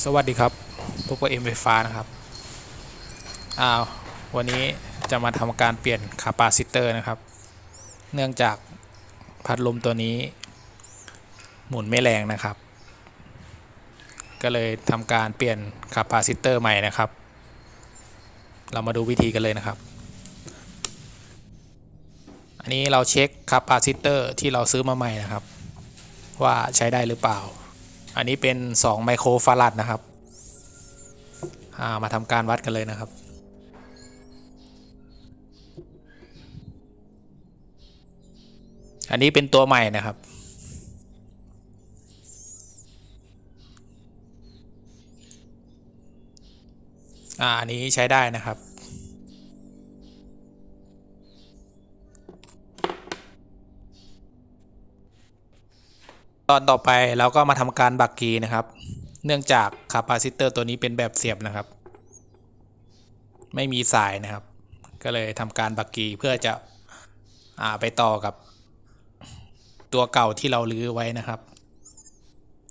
สวัสดีครับพวกเอ็มไฟฟ้านะครับอ้าววันนี้จะมาทำการเปลี่ยนคาปาซิเตอร์นะครับ เนื่องจากพัดลมตัวนี้ หมุนไม่แรงนะครับ ก็เลยทำการเปลี่ยนคาปาซิเตอร์ใหม่นะครับ เรามาดูวิธีกันเลยนะครับ อันนี้เราเช็คคาปาซิเตอร์ที่เราซื้อมาใหม่นะครับ ว่าใช้ได้หรือเปล่า อันนี้เป็น 2 ไมโครฟาราดนะครับามาทำการวัดกันเลยนะครับ อันนี้เป็นตัวใหม่นะครับ อ่าอันนี้ใช้ได้นะครับ ตอนต่อไปเราก็มาทำการบักกีนะครับ เนื่องจากคาปาซิเตอร์ตัวนี้เป็นแบบเสียบนะครับ ไม่มีสายนะครับ ก็เลยทำการบักกีเพื่อจะอ่าไปต่อกับตัวเก่าที่เราลื้อไว้นะครับ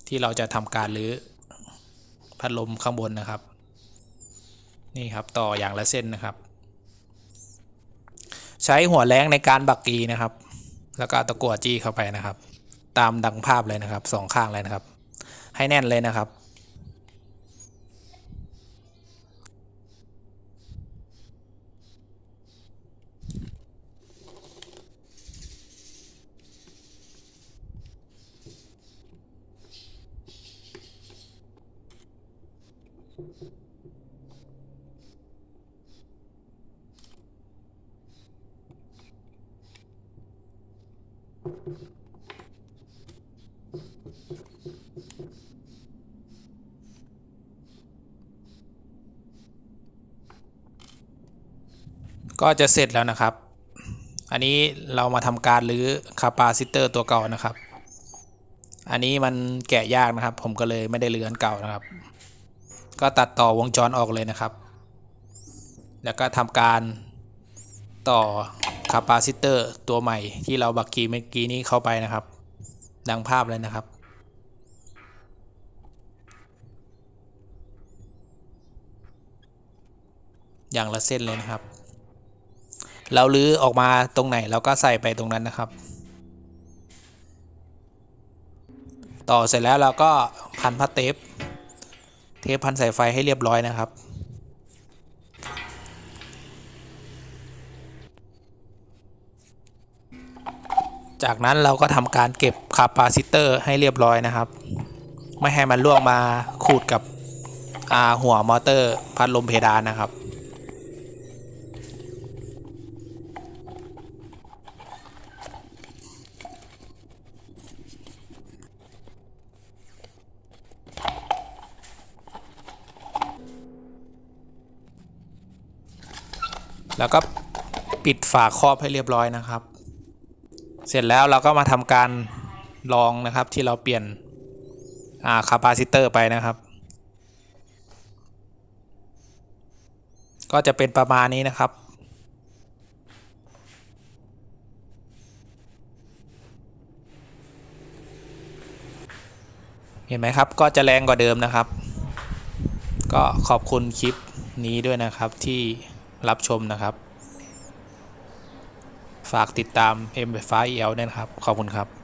ที่เราจะทำการลื้อพัดลมข้างบนนะครับ นี่ครับต่ออย่างละเส้นนะครับ ใช้หัวแรงในการบักกีนะครับ แล้วก็ตะกั่วจี้เข้าไปนะครับ ตามดังภาพเลยนะครับสองข้างเลยนะครับ ให้แน่นเลยนะครับ ก็จะเสร็จแล้วนะครับ อันนี้เรามาทำการรื้อคาปาซิเตอร์ตัวเก่านะครับ อันนี้มันแกะยากนะครับ ผมก็เลยไม่ได้เลื้อนเก่านะครับ ก็ตัดต่อวงจรออกเลยนะครับ แล้วก็ทำการต่อคาปาซิเตอร์ตัวใหม่ที่เราบักกีเมื่อกี้นี้เข้าไปนะครับ ดังภาพเลยนะครับอย่างละเส้นเลยนะครับ เราลื้อออกมาตรงไหนเราก็ใส่ไปตรงนั้นนะครับ ต่อเสร็จแล้วเราก็พันผ้าเทปเทปพันสายไฟให้เรียบร้อยนะครับจากนั้นเราก็ทำการเก็บคาปาซิเตอร์ให้เรียบร้อยนะครับ ไม่ให้มันล่วงมาขูดกับหัวมอเตอร์พัดลมเพดานนะครับ แล้วก็ปิดฝาครอบให้เรียบร้อยนะครับ เสร็จแล้วเราก็มาทำการลองนะครับที่เราเปลี่ยนคาปาซิเตอร์ไปนะครับ ก็จะเป็นประมาณนี้นะครับเห็นไหมครับ ก็จะแรงกว่าเดิมนะครับ ก็ขอบคุณคลิปนี้ด้วยนะครับที่ รับชมนะครับ ฝากติดตาม M ไฟฟ้า EL ด้วยนะครับ ขอบคุณครับ